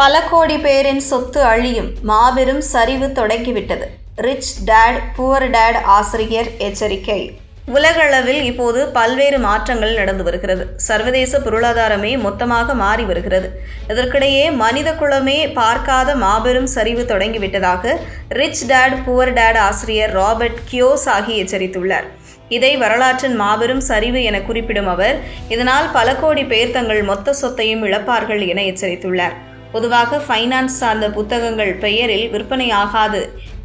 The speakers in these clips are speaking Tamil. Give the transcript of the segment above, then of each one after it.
பல கோடி பேரின் சொத்து அழியும் மாபெரும் சரிவு தொடங்கிவிட்டது. ரிச் டேட் புவர் டேட் ஆசிரியர் எச்சரிக்கை. உலகளவில் இப்போது பல்வேறு மாற்றங்கள் நடந்து வருகிறது. சர்வதேச பொருளாதாரமே மொத்தமாக மாறி வருகிறது. இதற்கிடையே மனித குலமே பார்க்காத மாபெரும் சரிவு தொடங்கிவிட்டதாக ரிச் டேட் புவர் டேட் ஆசிரியர் ராபர்ட் கியோசாகி எச்சரித்துள்ளார். இதை வரலாற்றின் மாபெரும் சரிவு என குறிப்பிடும் அவர் இதனால் பல கோடி பேர் தங்கள் மொத்த சொத்தையும் இழப்பார்கள் என எச்சரித்துள்ளார். பொதுவாக ஃபைனான்ஸ் சார்ந்த புத்தகங்கள் பெயரில் விற்பனையாகாது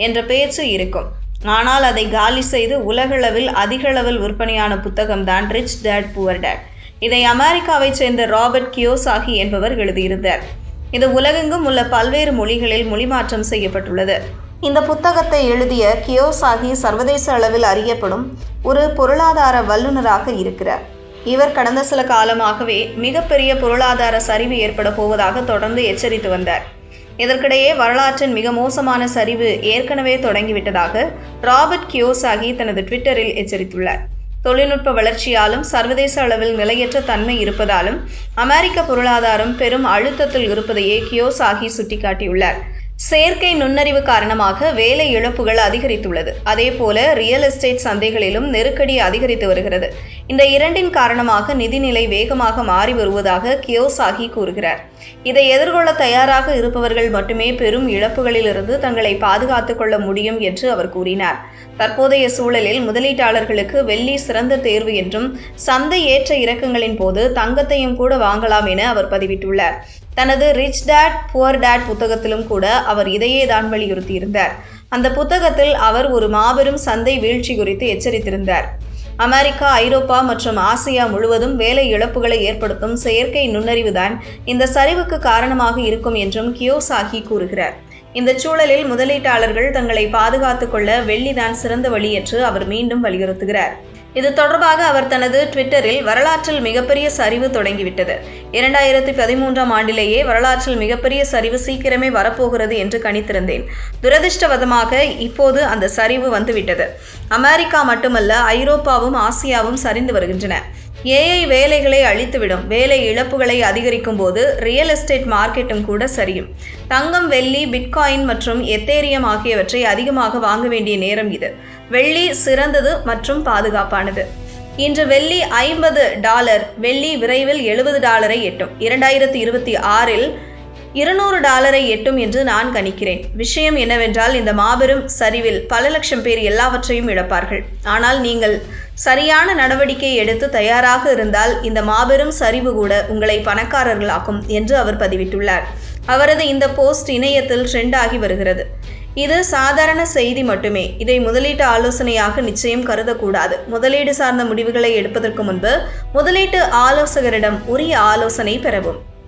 என்ற பேச்சு இருக்கும். ஆனால் அதை காலி செய்து உலகளவில் அதிகளவில் விற்பனையான புத்தகம்தான் ரிச் டேட் புவர் டேட் இதை அமெரிக்காவைச் சேர்ந்த ராபர்ட் கியோசாகி என்பவர் எழுதியிருந்தார். இது உலகெங்கும் உள்ள பல்வேறு மொழிகளில் மொழிமாற்றம் செய்யப்பட்டுள்ளது. இந்த புத்தகத்தை எழுதிய கியோசாகி சர்வதேச அளவில் அறியப்படும் ஒரு பொருளாதார வல்லுநராக இருக்கிறார். இவர் கடந்த சில காலமாகவே மிகப்பெரிய பொருளாதார சரிவு ஏற்பட போவதாக தொடர்ந்து எச்சரித்து வந்தார். இதற்கிடையே வரலாற்றின் மிக மோசமான சரிவு ஏற்கனவே தொடங்கிவிட்டதாக ராபர்ட் கியோசாகி தனது ட்விட்டரில் எச்சரித்துள்ளார். தொழில்நுட்ப வளர்ச்சியாலும் சர்வதேச அளவில் நிலையற்ற தன்மை இருப்பதாலும் அமெரிக்க பொருளாதாரம் பெரும் அழுத்தத்தில் இருப்பதையே கியோசாகி சுட்டிக்காட்டியுள்ளார். செயற்கை நுண்ணறிவு காரணமாக வேலை இழப்புகள் அதிகரித்துள்ளது. அதேபோல ரியல் எஸ்டேட் சந்தைகளிலும் நெருக்கடி அதிகரித்து வருகிறது. இந்த இரண்டின் காரணமாக நிதிநிலை வேகமாக மாறி வருவதாக கியோசாகி கூறுகிறார். இதை எதிர்கொள்ள தயாராக இருப்பவர்கள் மட்டுமே பெரும் இழப்புகளிலிருந்து தங்களை பாதுகாத்துக் கொள்ள முடியும் என்று அவர் கூறினார். தற்போதைய சூழலில் முதலீட்டாளர்களுக்கு வெள்ளி சிறந்த தேர்வு என்றும் சந்தை ஏற்ற இறக்கங்களின் போது தங்கத்தையும் கூட வாங்கலாம் என அவர் பதிவிட்டுள்ளார். தனது ரிச் டேட் புவர் டேட் புத்தகத்திலும் கூட அவர் இதையே தான் வலியுறுத்தியிருந்தார். அந்த புத்தகத்தில் அவர் ஒரு மாபெரும் சந்தை வீழ்ச்சி குறித்து எச்சரித்திருந்தார். அமெரிக்கா ஐரோப்பா மற்றும் ஆசியா முழுவதும் வேலை இழப்புகளை ஏற்படுத்தும் செயற்கை நுண்ணறிவுதான் இந்த சரிவுக்கு காரணமாக இருக்கும் என்றும் கியோசாகி கூறுகிறார். இந்த சூழலில் முதலீட்டாளர்கள் தங்களை பாதுகாத்துக் கொள்ள வெள்ளிதான் சிறந்த வழி என்று அவர் மீண்டும் வலியுறுத்துகிறார். இது தொடர்பாக அவர் தனது ட்விட்டரில் வரலாற்றில் மிகப்பெரிய சரிவு தொடங்கிவிட்டது. இரண்டாயிரத்தி பதிமூன்றாம் ஆண்டிலேயே வரலாற்றில் மிகப்பெரிய சரிவு சீக்கிரமே வரப்போகிறது என்று கணித்திருந்தேன். துரதிர்ஷ்டவதமாக இப்போது அந்த சரிவு வந்துவிட்டது. அமெரிக்கா மட்டுமல்ல ஐரோப்பாவும் ஆசியாவும் சரிந்து வருகின்றன. ஏஐ வேலைகளை அழித்துவிடும். வேலை இழப்புகளை அதிகரிக்கும் போது ரியல் எஸ்டேட் மார்க்கெட்டும் கூட சரியும். தங்கம் வெள்ளி பிட்காயின் மற்றும் எத்தேரியம் ஆகியவற்றை அதிகமாக வாங்க வேண்டிய நேரம் இது. வெள்ளி சிறந்தது மற்றும் பாதுகாப்பானது. இன்று வெள்ளி ஐம்பது டாலர் வெள்ளி விரைவில் எழுபது டாலரை எட்டும். இரண்டாயிரத்தி இருபத்தி ஆறில் இருநூறு டாலரை எட்டும் என்று நான் கணிக்கிறேன். விஷயம் என்னவென்றால் இந்த மாபெரும் சரிவில் பல லட்சம் பேர் எல்லாவற்றையும் இழப்பார்கள். ஆனால் நீங்கள் சரியான நடவடிக்கை எடுத்து தயாராக இருந்தால் இந்த மாபெரும் சரிவு கூட உங்களை பணக்காரர்களாக்கும் என்று அவர் பதிவிட்டுள்ளார். அவரது இந்த போஸ்ட் இணையத்தில் ட்ரெண்ட் ஆகி வருகிறது. இது சாதாரண செய்தி மட்டுமே. இதை முதலீட்டு ஆலோசனையாக நிச்சயம் கருதக்கூடாது. முதலீடு சார்ந்த முடிவுகளை எடுப்பதற்கு முன்பு முதலீட்டு ஆலோசகரிடம் உரிய ஆலோசனை பெறவும்.